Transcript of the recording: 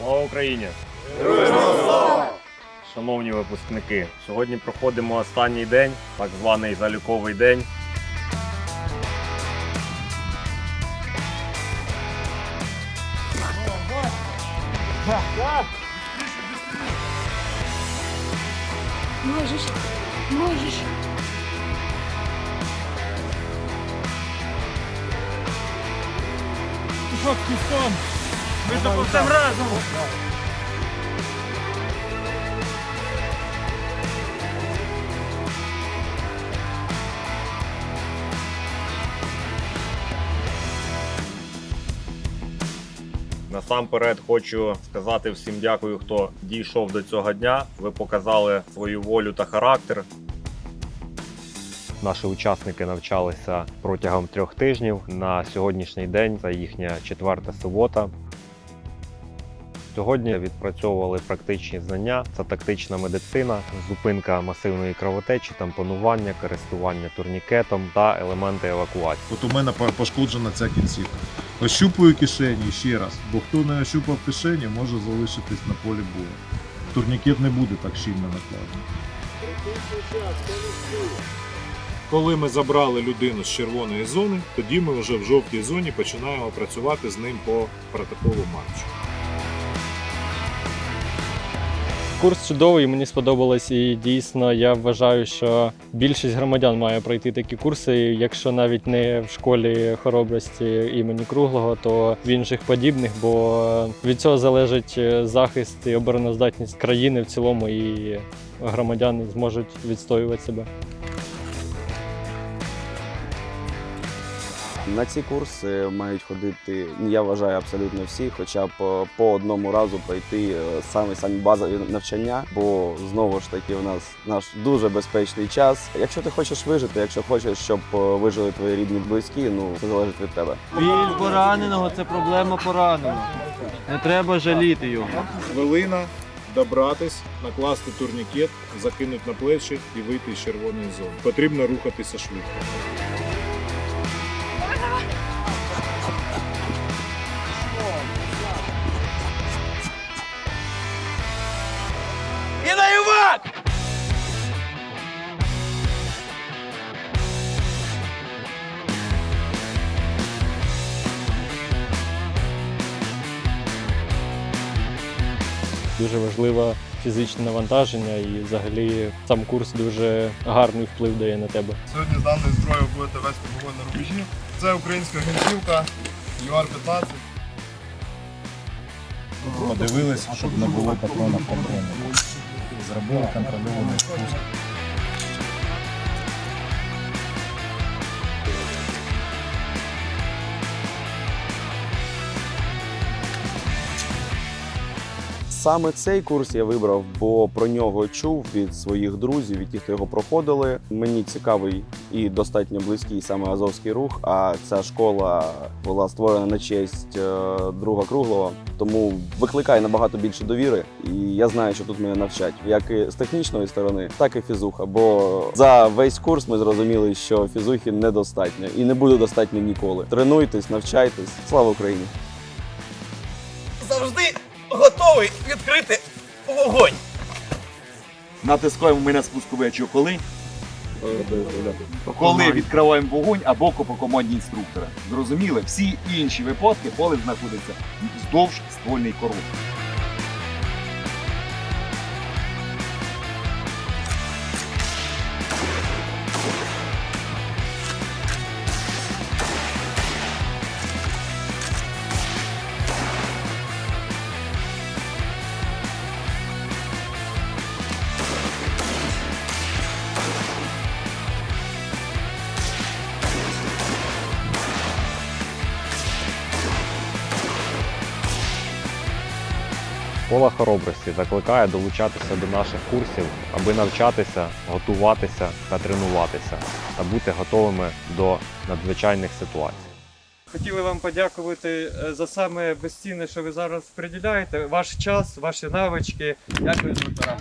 Слава Україні! Шановні випускники, сьогодні проходимо останній день, так званий заліковий день. Можеш, можеш. Пістон. Ми ж допустим разом. Насамперед хочу сказати всім дякую, хто дійшов до цього дня. Ви показали свою волю та характер. Наші учасники навчалися протягом трьох тижнів. На сьогоднішній день це їхня четверта субота. Сьогодні відпрацьовували практичні знання. Це тактична медицина, зупинка масивної кровотечі, тампонування, користування турнікетом та елементи евакуації. От у мене пошкоджена ця кінцівка. Ощупую кишені ще раз, бо хто не ощупав кишені, може залишитись на полі бою. Турнікет не буде так щільно накладений. Коли ми забрали людину з червоної зони, тоді ми вже в жовтій зоні починаємо працювати з ним по протоколу матчу. Курс чудовий, мені сподобалось, і дійсно я вважаю, що більшість громадян має пройти такі курси. Якщо навіть не в школі хоробрості імені Круглого, то в інших подібних, бо від цього залежить е, захист і обороноздатність країни в цілому, і громадяни зможуть відстоювати себе. На ці курси мають ходити, я вважаю, абсолютно всі, хоча б е, по одному разу пройти е, самі самі базові навчання, бо знову ж таки у нас наш дуже безпечний час. Якщо ти хочеш вижити, якщо хочеш, щоб е, вижили твої рідні близькі, ну це залежить від тебе. Біль пораненого це проблема пораненого. Не треба жаліти його. Хвилина добратись, накласти турнікет, закинути на плечі і вийти з червоної зони. Потрібно рухатися швидко. Дуже важливе фізичне навантаження, і взагалі сам курс дуже гарний вплив дає на тебе. Сьогодні з даною зброєю будете вести вогонь на рубежі. Це українська гвинтівка ЮАР-15. Подивились, щоб не було патрона патронів. Зробили контрольований спуск. Саме цей курс я вибрав, бо про нього чув від своїх друзів, від тих, хто його проходили. Мені цікавий і достатньо близький саме Азовський рух. А ця школа була створена на честь е, друга круглого, тому викликає набагато більше довіри. І я знаю, що тут мене навчать, як і з технічної сторони, так і фізуха. Бо за весь курс ми зрозуміли, що фізухи недостатньо і не буде достатньо ніколи. Тренуйтесь, навчайтесь. Слава Україні! завжди готовий відкрити вогонь. Натискаємо ми на спусковий очко коли? Коли відкриваємо вогонь або по команді інструктора. Зрозуміли, всі інші випадки поле знаходиться вздовж ствольної коробки. Школа хоробрості закликає долучатися до наших курсів, аби навчатися, готуватися та тренуватися та бути готовими до надзвичайних ситуацій. Хотіли вам подякувати е, за саме безцінне, що ви зараз приділяєте. Ваш час, ваші навички. Дякую, доктора.